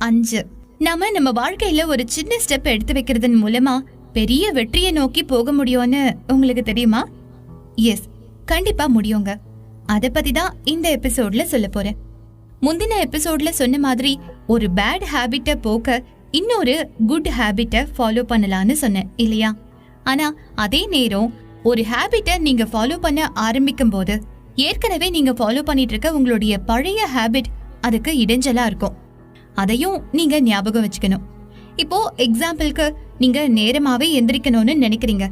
அஞ்சு. நாம நம்ம வாழ்க்கையில ஒரு சின்ன ஸ்டெப் எடுத்து வைக்கிறதன் மூலமா பெரிய வெற்றியை நோக்கி போக முடியும்னு உங்களுக்கு தெரியுமா? எஸ் கண்டிப்பா முடியுங்க. அத பத்தி தான் இந்த எபிசோட்ல சொல்ல போறேன். முந்தின எபிசோட்ல சொன்ன மாதிரி ஒரு பேட் ஹேபிட்ட போக்க இன்னொரு குட் ஹேபிட்ட ஃபாலோ பண்ணலாம்னு சொன்னேன் இல்லையா? ஆனா அதே நேரம் ஒரு ஹேபிட்ட நீங்க ஃபாலோ பண்ண ஆரம்பிக்கும் போது ஏற்கனவே நீங்க ஃபாலோ பண்ணிட்டு இருக்க உங்களுடைய பழைய ஹேபிட் அதுக்கு இடைஞ்சலா இருக்கும். அதையும் நீங்க ஞாபகம் வச்சுக்கணும். இப்போ எக்ஸாம்பிளுக்கு நீங்க நேரமாவே எந்திரிக்கணும்னு நினைக்கிறீங்க.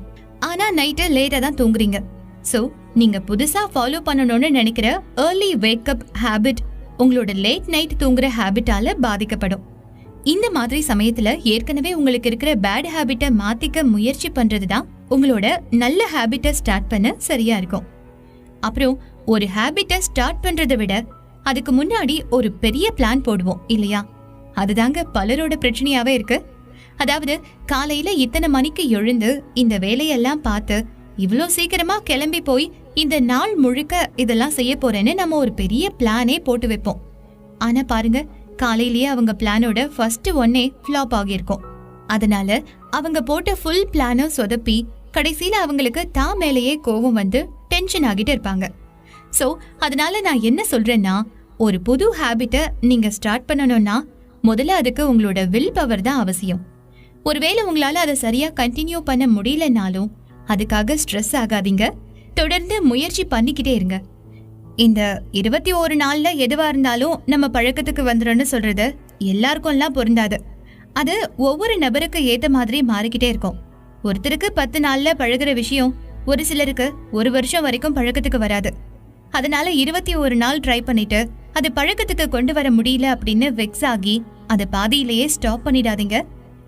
ஆனா நைட்டு லேட்டா தான் தூங்குறீங்க. ஸோ நீங்க புதுசா ஃபாலோ பண்ணணும்னு நினைக்கிற ஏர்லி வேக்கப் ஹேபிட் உங்களோட லேட் நைட் தூங்குற ஹேபிட்டால பாதிக்கப்படும். இந்த மாதிரி சமயத்துல ஏற்கனவே உங்களுக்கு இருக்கிற பேட் ஹேபிட்டை மாத்திக்க முயற்சி பண்றது தான் உங்களோட நல்ல ஹேபிட்டை ஸ்டார்ட் பண்ண சரியா இருக்கும். அப்புறம் ஒரு ஹேபிட்டை ஸ்டார்ட் பண்றதை விட அதுக்கு முன்னாடி ஒரு பெரிய பிளான் போடுவோம் இல்லையா? அதுதாங்க பலரோட பிரச்சனையாவே இருக்கு. அதாவது காலையில இத்தனை மணிக்கு எழுந்து இந்த வேலையெல்லாம் பார்த்து இவ்வளோ சீக்கிரமா கிளம்பி போய் இந்த நாள் முழுக்க இதெல்லாம் செய்ய போறேன்னு நம்ம ஒரு பெரிய பிளானே போட்டு வைப்போம். ஆனா பாருங்க காலையிலேயே அவங்க பிளானோட ஃபர்ஸ்ட் ஒன்னே ஃப்ளாப் ஆகியிருக்கும். அதனால அவங்க போட்ட ஃபுல் பிளானும் சொதப்பி கடைசியில அவங்களுக்கு தான் மேலேயே கோவம் வந்து டென்ஷன் ஆகிட்டு இருப்பாங்க. ஸோ அதனால நான் என்ன சொல்றேன்னா ஒரு புது ஹாபிட்டை நீங்க ஸ்டார்ட் பண்ணணும்னா முதல்ல அதுக்கு உங்களோட வில் பவர் தான் அவசியம். ஒருவேளை உங்களால் அதை சரியாக கண்டினியூ பண்ண முடியலனாலும் அதுக்காக ஸ்ட்ரெஸ் ஆகாதீங்க. தொடர்ந்து முயற்சி பண்ணிக்கிட்டே இருங்க. இந்த இருபத்தி ஒரு நாளில் எதுவாக இருந்தாலும் நம்ம பழக்கத்துக்கு வந்துடும்னு சொல்கிறது எல்லாருக்கும்லாம் பொருந்தாது. அது ஒவ்வொரு நபருக்கு ஏற்ற மாதிரி மாறிக்கிட்டே இருக்கும். ஒருத்தருக்கு பத்து நாளில் பழகுற விஷயம் ஒரு சிலருக்கு ஒரு வருஷம் வரைக்கும் பழக்கத்துக்கு வராது. அதனால இருபத்தி ஒரு நாள் ட்ரை பண்ணிட்டு அது பழக்கத்துக்கு கொண்டு வர முடியல அப்படின்னு வெக்ஸ் ஆகி அதை பாதியிலேயே ஸ்டாப் பண்ணிடாதீங்க.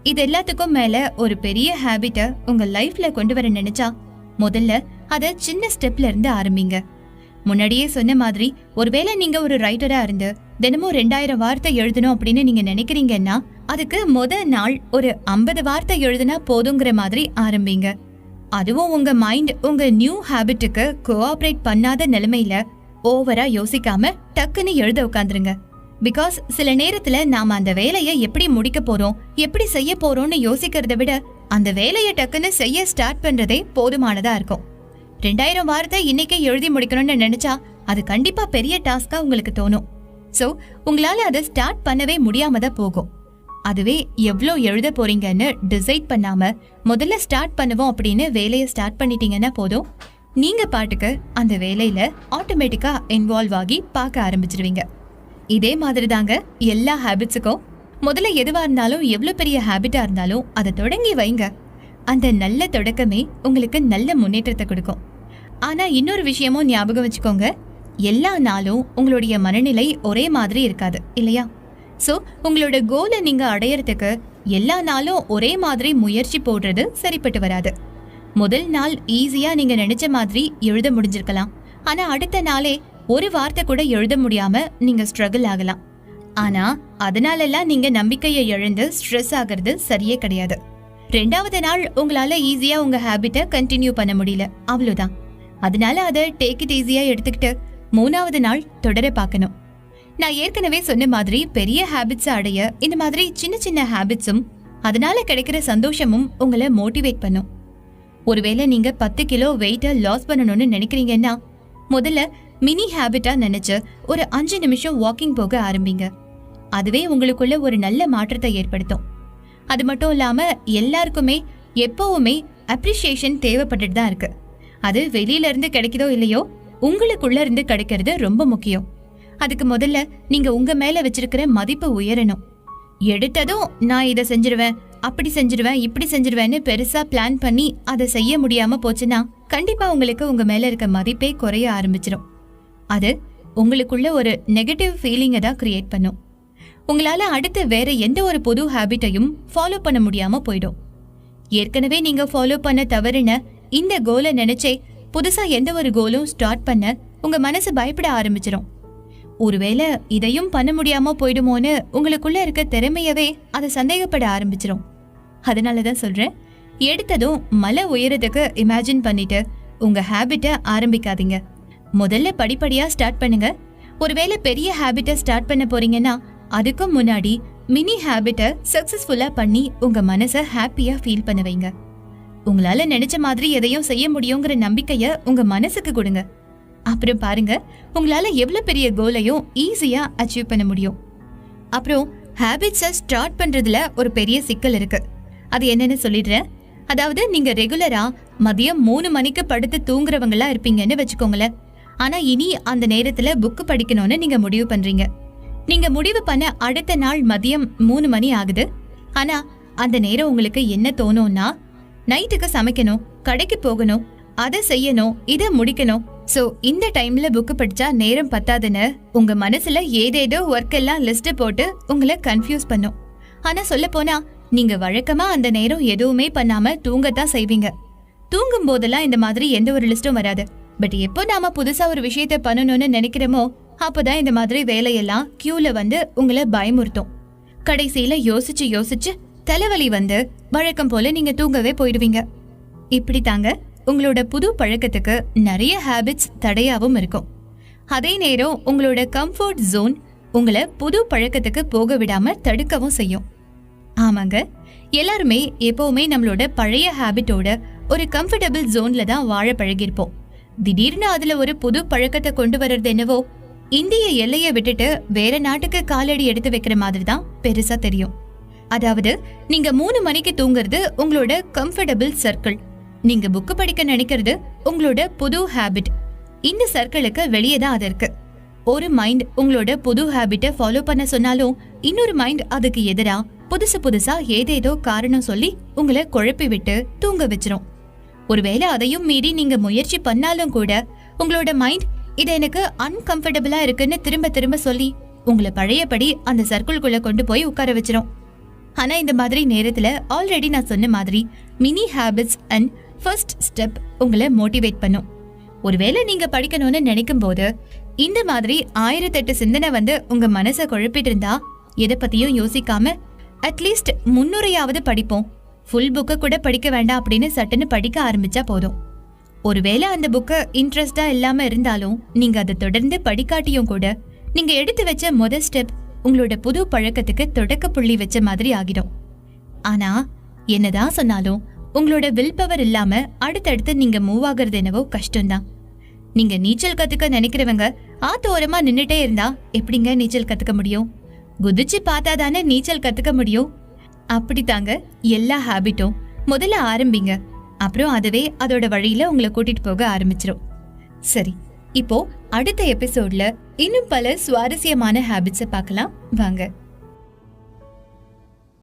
இது எல்லாத்துக்கும் மேல ஒரு பெரிய ஹாபிட்ட உங்க லைஃப்ல கொண்டு வர நினைச்சா முதல்ல அத சின்ன ஸ்டெப்ல இருந்து ஆரம்பிங்க. முன்னாடியே சொன்ன மாதிரி ஒருவேளை நீங்க ஒரு ரைட்டரா இருந்து தினமும் ரெண்டாயிரம் வார்த்தை எழுதணும் அப்படின்னு நீங்க நினைக்கிறீங்கன்னா அதுக்கு முத நாள் ஒரு ஐம்பது வார்த்தை எழுதினா போதுங்கிற மாதிரி ஆரம்பிங்க. அதுவும் உங்க மைண்ட் உங்க நியூ ஹேபிட்டுக்கு கோஆப்ரேட் பண்ணாத நிலைமையில ஓவரா யோசிக்காம டக்குன்னு எழுத உட்காந்துருங்க பிகாஸ் சில நேரத்துல நாம அந்த வேலையை எப்படி முடிக்க போறோம் எப்படி செய்ய போறோம்னு யோசிக்கிறத விட அந்த வேலையை டக்குன்னு செய்ய ஸ்டார்ட் பண்றதே போதுமானதா இருக்கும். ரெண்டாயிரம் வாரத்தை இன்னைக்கே எழுதி முடிக்கணும்னு நினைச்சா அது கண்டிப்பா பெரிய டாஸ்கா உங்களுக்கு தோணும். ஸோ உங்களால அதை ஸ்டார்ட் பண்ணவே முடியாம தான் போகும். அதுவே எவ்வளோ எழுத போறீங்கன்னு டிசைட் பண்ணாம முதல்ல ஸ்டார்ட் பண்ணுவோம் அப்படின்னு வேலையை ஸ்டார்ட் பண்ணிட்டீங்கன்னா போதும். நீங்க பாட்டுக்கு அந்த வேலையில ஆட்டோமேட்டிக்கா இன்வால்வ் ஆகி பார்க்க ஆரம்பிச்சிருவீங்க. இதே மாதிரி தாங்க எல்லா ஹேபிட்ஸுக்கும் முதல்ல எதுவா இருந்தாலும் எவ்வளோ பெரிய ஹேபிட்டா இருந்தாலும் அதை தொடங்கி வைங்க. அந்த நல்ல தொடக்கமே உங்களுக்கு நல்ல முன்னேற்றத்தை கொடுக்கும். ஆனா இன்னொரு விஷயமும் ஞாபகம் வச்சுக்கோங்க. எல்லா நாளும் உங்களுடைய மனநிலை ஒரே மாதிரி இருக்காது இல்லையா? ஸோ உங்களோட கோலை நீங்க அடையறதுக்கு எல்லா நாளும் ஒரே மாதிரி முயற்சி போடுறது சரிப்பட்டு வராது. முதல் நாள் ஈஸியா நீங்க நினைச்ச மாதிரி எழுத முடிஞ்சிருக்கலாம். ஆனா அடுத்த நாளே ஒரு வார்த்தை கூட எழுத முடியாம நீங்க ஸ்ட்ரகிள் ஆகலாம். ஆனா அதனாலெல்லாம் நீங்க நம்பிக்கையை இழந்து ஸ்ட்ரெஸ் ஆகிறது சரியே கிடையாது. ரெண்டாவது நாள் உங்களால ஈஸியா உங்க ஹாபிட்டை கண்டினியூ பண்ண முடியல. அவ்வளவுதான். அதனால அதை டேக் இட் ஈஸியா எடுத்துக்கிட்டு மூணாவது நாள் தொடர பார்க்கணும். நான் ஏற்கனவே சொன்ன மாதிரி பெரிய ஹேபிட்ஸை அடைய இந்த மாதிரி சின்ன சின்ன ஹாபிட்ஸும் அதனால கிடைக்கிற சந்தோஷமும் உங்களை மோட்டிவேட் பண்ணும். ஒருவேளை நீங்க பத்து கிலோ வெயிட்டை லாஸ் பண்ணணும்னு நினைக்கிறீங்கன்னா முதல்ல மினி ஹேபிட்டா நினைச்சு ஒரு அஞ்சு நிமிஷம் வாக்கிங் போக ஆரம்பிங்க. அதுவே உங்களுக்குள்ள ஒரு நல்ல மாற்றத்தை ஏற்படுத்தும். அது மட்டும் இல்லாம எல்லாருக்குமே எப்பவுமே அப்ரிசியேஷன் தேவைப்பட்டுட்டு தான் இருக்கு. அது வெளியில இருந்து கிடைக்குதோ இல்லையோ உங்களுக்குள்ள இருந்து கிடைக்கிறது ரொம்ப முக்கியம். அதுக்கு முதல்ல நீங்க உங்க மேல வச்சிருக்கிற மதிப்பு உயரணும். எடுத்ததும் நான் இதை செஞ்சிருவேன் அப்படி செஞ்சிருவேன் இப்படி செஞ்சிருவேன்னு பெருசா பிளான் பண்ணி அதை செய்ய முடியாம போச்சுன்னா கண்டிப்பா உங்களுக்கு உங்க மேல இருக்க மதிப்பே குறைய ஆரம்பிச்சிடும் அது உங்களுக்குள்ள ஒரு நெகட்டிவ் ஃபீலிங்கை தான் கிரியேட் பண்ணும். உங்களால அடுத்து வேற எந்த ஒரு புது ஹாபிட்டையும் ஃபாலோ பண்ண முடியாம போயிடும். ஏற்கனவே நீங்க ஃபாலோ பண்ண தவறுன இந்த கோலை நினைச்சே புதுசா எந்த ஒரு கோலும் ஸ்டார்ட் பண்ண உங்க மனசு பயப்பட ஆரம்பிச்சிடும் ஒருவேளை இதையும் பண்ண முடியாம போயிடுமோன்னு உங்களுக்குள்ள இருக்க திறமையவே அதை சந்தேகப்பட ஆரம்பிச்சிடும் அதனால தான் சொல்றேன். எடுத்ததும் மலை உயரத்துக்கு இமேஜின் பண்ணிட்டு உங்க ஹாபிட்டை ஆரம்பிக்காதீங்க. முதல்ல படிப்படியா ஸ்டார்ட் பண்ணுங்க. ஒருவேளை பெரிய ஹாபிட்டை ஸ்டார்ட் பண்ண போறீங்கன்னா அதுக்கும் முன்னாடி மினி ஹேபிட்டை சக்சஸ்ஃபுல்லா பண்ணி உங்க மனசை ஹாப்பியா ஃபீல் பண்ண வைங்க. உங்களால நினைச்ச மாதிரி எதையும் செய்ய முடியுங்கிற நம்பிக்கைய உங்க மனசுக்கு கொடுங்க. அப்புறம் பாருங்க உங்களால் எவ்வளோ பெரிய கோலையும் ஈஸியாக அச்சீவ் பண்ண முடியும். அப்புறம் ஹேபிட்ஸை ஸ்டார்ட் பண்ணுறதுல ஒரு பெரிய சிக்கல் இருக்குது அது என்னென்னு சொல்லிடுறேன். அதாவது நீங்கள் ரெகுலராக மதியம் மூணு மணிக்கு படுத்து தூங்குறவங்களா இருப்பீங்கன்னு வச்சுக்கோங்களேன். ஆனால் இனி அந்த நேரத்தில் புக்கு படிக்கணும்னு நீங்கள் முடிவு பண்ணுறீங்க நீங்கள் முடிவு பண்ண அடுத்த நாள் மதியம் மூணு மணி ஆகுது. ஆனால் அந்த நேரம் உங்களுக்கு என்ன தோணும்னா நைட்டுக்கு சமைக்கணும் கடைக்கு போகணும் அதை செய்யணும் இதை முடிக்கணும் ஸோ இந்த டைம்ல புக்கு படிச்சா நேரம் பத்தாதுன்னு உங்க மனசுல ஏதேதோ ஒர்க் எல்லாம் லிஸ்ட் போட்டு உங்களை கன்ஃபியூஸ் பண்ணும். ஆனா சொல்ல போனா நீங்க வழக்கமா அந்த நேரம் எதுவுமே பண்ணாம தூங்கத்தான் செய்வீங்க. தூங்கும் போதெல்லாம் இந்த மாதிரி எந்த ஒரு லிஸ்டும் வராது. பட் எப்போ நாம புதுசா ஒரு விஷயத்த பண்ணணும்னு நினைக்கிறோமோ அப்போதான் இந்த மாதிரி வேலையெல்லாம் கியூல வந்து உங்களை பயமுறுத்தும். கடைசியில யோசிச்சு யோசிச்சு தலைவலி வந்து வழக்கம் போல நீங்க தூங்கவே போயிடுவீங்க. இப்படி தாங்க உங்களோட புது பழக்கத்துக்கு நிறைய ஹேபிட்ஸ் தடையாகவும் இருக்கும். அதே நேரம் உங்களோட கம்ஃபர்ட் ஜோன் உங்களை புது பழக்கத்துக்கு போக விடாம தடுக்கவும் செய்யும். ஆமாங்க எல்லாருமே எப்பவுமே நம்மளோட பழைய ஹேபிட்டோட ஒரு கம்ஃபர்டபுள் ஜோன்ல தான் வாழ பழகிருப்போம் திடீர்னு அதுல ஒரு புது பழக்கத்தை கொண்டு வர்றது என்னவோ இந்திய எல்லையை விட்டுட்டு வேற நாட்டுக்கு காலடி எடுத்து வைக்கிற மாதிரி தான் பெருசா தெரியும். அதாவது நீங்க மூணு மணிக்கு தூங்குறது உங்களோட கம்ஃபர்டபுள் சர்க்கிள் நீங்க புக்கு படிக்க நினைக்கிறது உங்களோட புது ஹேபிட் இந்த சர்க்கிளுக்கு வெளியே தான் அது இருக்கு. ஒரு மைண்ட் உங்களோட புது ஹாபிட்டை ஃபாலோ பண்ண சொன்னாலும் இன்னொரு மைண்ட் அதுக்கு எதிரா புதுசு புதுசா ஏதேதோ காரணம் சொல்லி உங்களை குழப்பி விட்டு தூங்க வச்சிரும். ஒருவேளை அதையும் மீறி நீங்க முயற்சி பண்ணாலும் கூட உங்களோட மைண்ட் இது எனக்கு அன்கம்ஃபர்டபுளா இருக்குன்னு திரும்ப திரும்ப சொல்லி உங்களை பழையபடி அந்த சர்க்கிள்குள்ள கொண்டு போய் உட்கார வச்சிரும். ஆனா இந்த மாதிரி நேரத்துல ஆல்ரெடி நான் சொன்ன மாதிரி mini habits and first step உங்களை மோட்டிவேட் பண்ணும். ஒருவேளை நீங்க படிக்கணும்னு நினைக்கும் போது இந்த மாதிரி ஆயிரத்தெட்டு சிந்தனை வந்து உங்க மனசை குழப்பிட்டு இருந்தா எதை பத்தியும் யோசிக்காம அட்லீஸ்ட் முன்னுரையாவது படிப்போம். ஃபுல் புக்கை கூட படிக்க வேண்டாம் அப்படின்னு சட்டுன்னு படிக்க ஆரம்பிச்சா போதும். ஒருவேளை அந்த புக்கை இன்ட்ரெஸ்டா இல்லாம இருந்தாலும் நீங்க அதை தொடர்ந்து படிக்காட்டியும் கூட நீங்க எடுத்து வச்ச முதல் ஸ்டெப் உங்களோட புது பழக்கத்துக்கு தொடக்க புள்ளி வச்ச மாதிரி ஆகிடும். ஆனா என்னதான் சொன்னாலும் உங்களோட வில் பவர் இல்லாம அடுத்தடுத்து நீங்க மூவ் ஆகுறது என்னவோ கஷ்டம்தான். நீங்க நீச்சல் கத்துக்க நினைக்கிறவங்க ஆத்தோரமா நின்னுட்டே இருந்தா எப்படிங்க நீச்சல் கத்துக்க முடியும்? குதிச்சு பார்த்தா தானே நீச்சல் கத்துக்க முடியும்? அப்படி தாங்க எல்லா ஹேபிட்டும் முதல்ல ஆரம்பிங்க. அப்புறம் அதுவே அதோட வழியில உங்களை கூட்டிட்டு போக ஆரம்பிச்சிடும் சரி இப்போ அடுத்த எபிசோட்ல இன்னும் பல சுவாரஸ்யமான ஹாபிட்ஸை பார்க்கலாம். வாங்க.